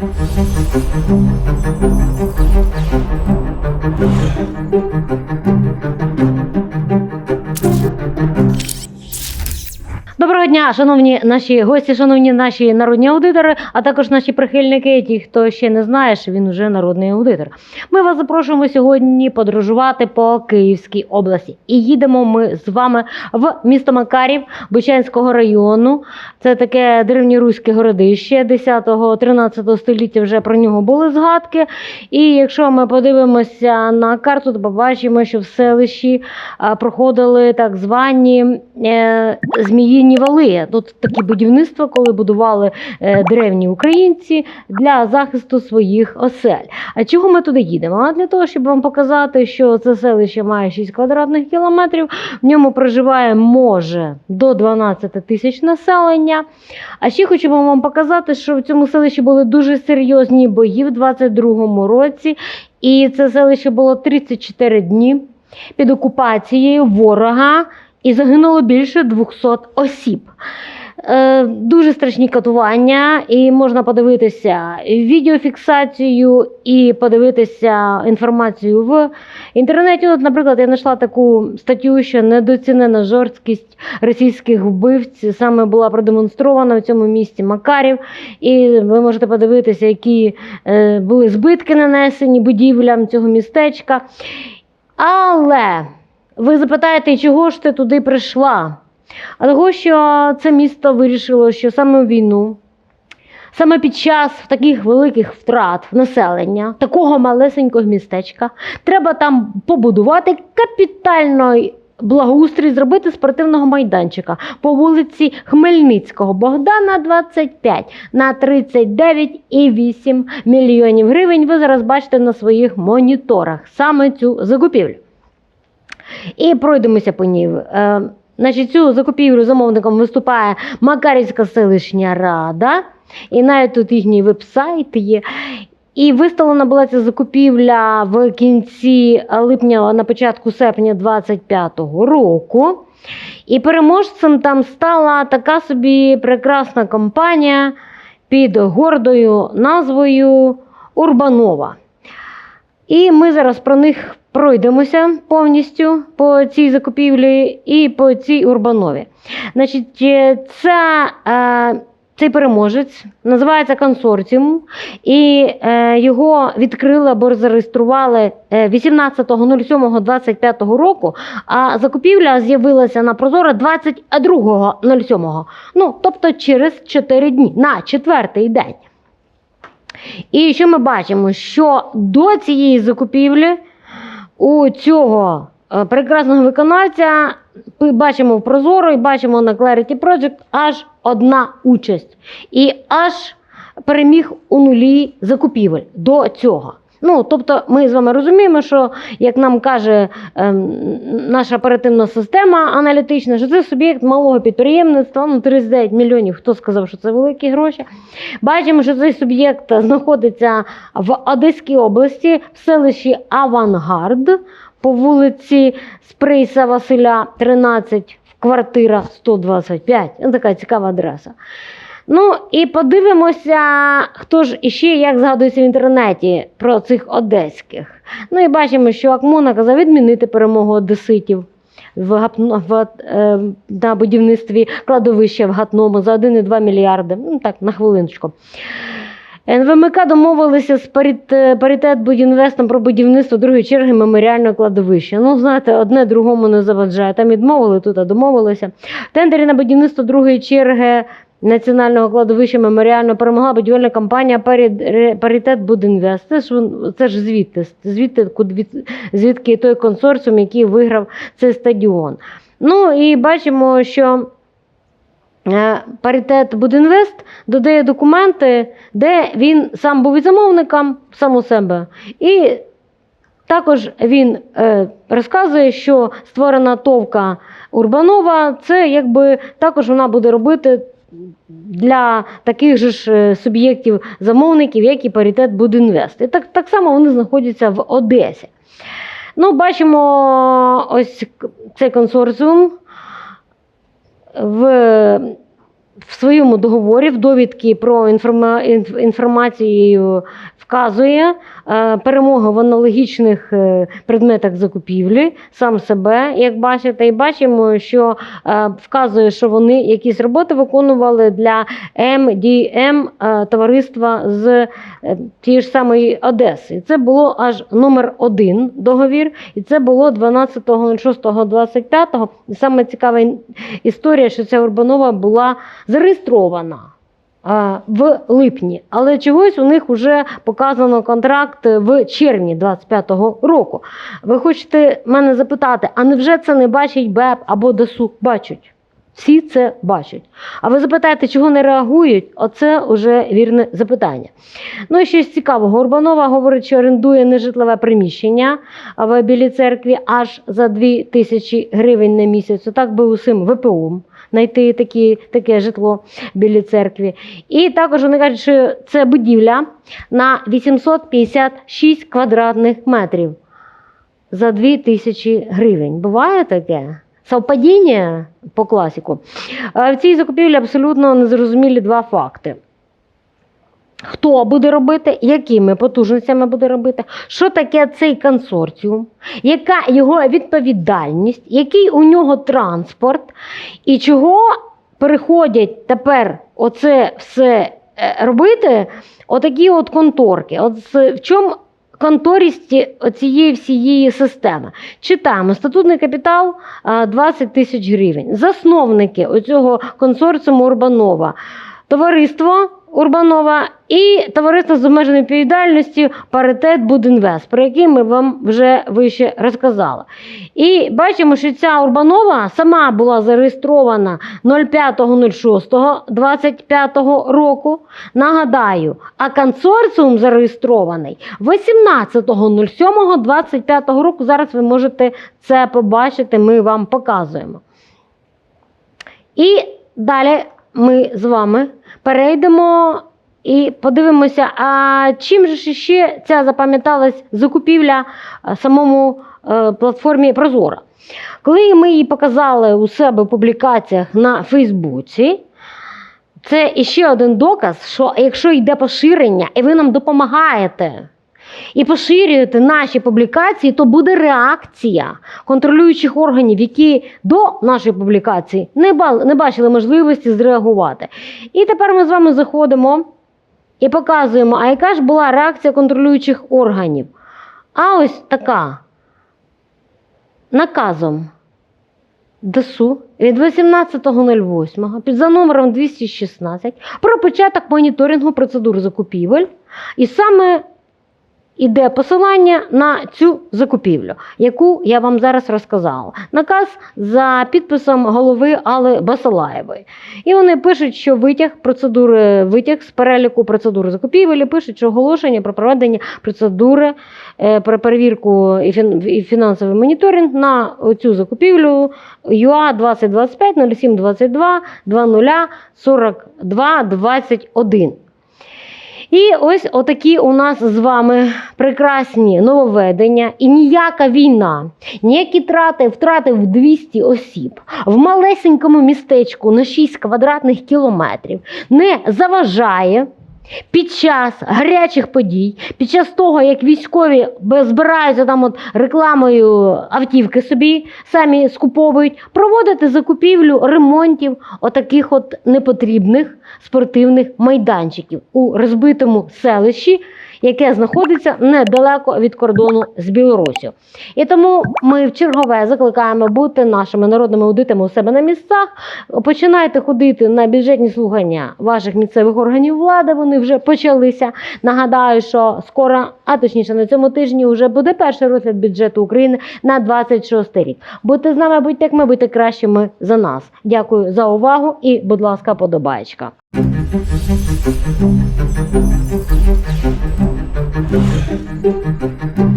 Thank you. Доброго дня, шановні наші гості, шановні наші народні аудитори, а також наші прихильники. Ті, хто ще не знає, що він вже народний аудитор. Ми вас запрошуємо сьогодні подорожувати по Київській області. І їдемо ми з вами в місто Макарів Бучанського району. Це таке древньоруське городище 10-13 століття. Вже про нього були згадки. І якщо ми подивимося на карту, то побачимо, що в селищі проходили так звані е, зміїні вали. Тут такі будівництва, коли будували е, древні українці для захисту своїх осель. А чого ми туди їдемо? А для того, щоб вам показати, що це селище має 6 квадратних кілометрів, в ньому проживає може до 12 тисяч населення. А ще хочу вам показати, що в цьому селищі були дуже серйозні бої в 22-му році, і це селище було 34 дні під окупацією ворога і загинуло більше 200 осіб. Е, дуже страшні катування, і можна подивитися відеофіксацію і подивитися інформацію в інтернеті. От, наприклад, я знайшла таку статтю, що недоцінена жорсткість російських вбивць саме була продемонстрована в цьому місті Макарів. І ви можете подивитися, які е, були збитки нанесені будівлям цього містечка. Але ви запитаєте, чого ж ти туди прийшла? А того, що це місто вирішило, що саме війну, саме під час таких великих втрат населення, такого малесенького містечка, треба там побудувати капітальний благоустрій, зробити спортивного майданчика по вулиці Хмельницького Богдана 25 на 39,8 мільйонів гривень. Ви зараз бачите на своїх моніторах саме цю закупівлю. І пройдемося по ній. Е, значить, цю закупівлю замовником виступає Макарівська селищна рада, і навіть тут їхній веб-сайт є. І виставлена була ця закупівля в кінці липня, на початку серпня 25-го року. І переможцем там стала така собі прекрасна компанія під гордою назвою Урбанова. І ми зараз про них пройдемося повністю по цій закупівлі і по цій Урбанові. Значить, е, ця, е, цей переможець називається консорціум, і е, його відкрили або зареєстрували е, 18.07.25 року, а закупівля з'явилася на Прозоро 22.07. Ну, тобто через 4 дні, на четвертий день. І що ми бачимо? Що до цієї закупівлі у цього е, прекрасного виконавця бачимо в Прозоро і бачимо на Clarity Project аж одна участь. І аж переміг у нулі закупівель до цього. Ну, тобто, ми з вами розуміємо, що, як нам каже ем, наша оперативна система аналітична, що це суб'єкт малого підприємництва, ну 39 мільйонів. Хто сказав, що це великі гроші? Бачимо, що цей суб'єкт знаходиться в Одеській області, в селищі Авангард по вулиці Сприйса Василя, 13, квартира 125. Ось така цікава адреса. Ну і подивимося, хто ж іще як згадується в інтернеті про цих одеських. Ну і бачимо, що Акмо наказав відмінити перемогу одеситів в, Гапно- в, е, на будівництві кладовища в Гатному за 1,2 мільярди. Ну так, на хвилиночку. НВМК домовилися з е, паритет будівінвестом про будівництво другої черги меморіального кладовища. Ну, знаєте, одне другому не заваджає. Там відмовили, тут а домовилися. В тендері на будівництво другої черги національного кладовища меморіально перемогла будівельна компанія Паритет Будінвест. Це ж, це ж звідти, звідти звідки той консорціум, який виграв цей стадіон. Ну і бачимо, що. Е, Паритет Будінвест додає документи, де він сам був і замовником, сам у себе. І також він е, розказує, що створена товка Урбанова, це якби також вона буде робити для таких же ж е, суб'єктів замовників, як і паритет Будінвест. І так, так само вони знаходяться в Одесі. Ну, бачимо ось цей консорціум в в своєму договорі в довідки про інформа... інформацію вказує е, перемогу в аналогічних е, предметах закупівлі, сам себе, як бачите, і бачимо, що е, вказує, що вони якісь роботи виконували для МДМ е, товариства з тієї ж самої Одеси. Це було аж номер один договір, і це було 12.06.25. І саме цікава історія, що ця Урбанова була зареєстрована в липні, але чогось у них вже показано контракт в червні 25-го року. Ви хочете мене запитати, а невже це не бачить БЕП або ДСУ? Бачать. Всі це бачать. А ви запитаєте, чого не реагують? Оце вже вірне запитання. Ну і щось цікавого. Урбанова говорить, що орендує нежитлове приміщення в Білій церкві аж за 2 тисячі гривень на місяць. Так би усім ВПО знайти такі, таке житло біля церкви. І також вони кажуть, що це будівля на 856 квадратних метрів за 2 тисячі гривень. Буває таке? Совпадіння по класіку. Е, В цій закупівлі абсолютно незрозумілі два факти. Хто буде робити, якими потужностями буде робити, що таке цей консорціум, яка його відповідальність, який у нього транспорт, і чого переходять тепер оце все е, робити, отакі от конторки. От в чому конторість цієї всієї системи? Читаємо, статутний капітал 20 тисяч гривень. Засновники оцього консорціуму Урбанова. Товариство Урбанова і товариство з обмеженою відповідальністю Паритет Будінвест, про який ми вам вже вище розказали. І бачимо, що ця Урбанова сама була зареєстрована 05.06.25 року. Нагадаю, а консорціум зареєстрований 18.07.25 року. Зараз ви можете це побачити, ми вам показуємо. І далі ми з вами перейдемо і подивимося, а чим же ще ця запам'яталась закупівля е, самому е, платформі Прозора. Коли ми її показали у себе в публікаціях на Фейсбуці, це іще один доказ, що якщо йде поширення, і ви нам допомагаєте і поширюєте наші публікації, то буде реакція контролюючих органів, які до нашої публікації не, бачили можливості зреагувати. І тепер ми з вами заходимо і показуємо, а яка ж була реакція контролюючих органів. А ось така наказом ДСУ від 18.08 під за номером 216 про початок моніторингу процедур закупівель. І саме іде посилання на цю закупівлю, яку я вам зараз розказала. Наказ за підписом голови Алли Басалаєвої. І вони пишуть, що витяг процедури, витяг з переліку процедури закупівель, пишуть, що оголошення про проведення процедури е, про перевірку і фінансовий моніторинг на цю закупівлю ЮА 2025 0722 20 42 21. І ось отакі у нас з вами прекрасні нововведення. І ніяка війна, ніякі трати, втрати в 200 осіб в малесенькому містечку на 6 квадратних кілометрів не заважає. Під час гарячих подій, під час того, як військові збираються там от рекламою автівки собі самі скуповують, проводити закупівлю ремонтів отаких от непотрібних спортивних майданчиків у розбитому селищі, яке знаходиться недалеко від кордону з Білорусі. І тому ми в чергове закликаємо бути нашими народними аудитами у себе на місцях. Починайте ходити на бюджетні слухання ваших місцевих органів влади. Вони вже почалися. Нагадаю, що скоро, а точніше на цьому тижні, вже буде перший розгляд бюджету України на 26 рік. Будьте з нами, будьте як ми, будьте кращими за нас. Дякую за увагу і, будь ласка, подобаєчка. Thank you.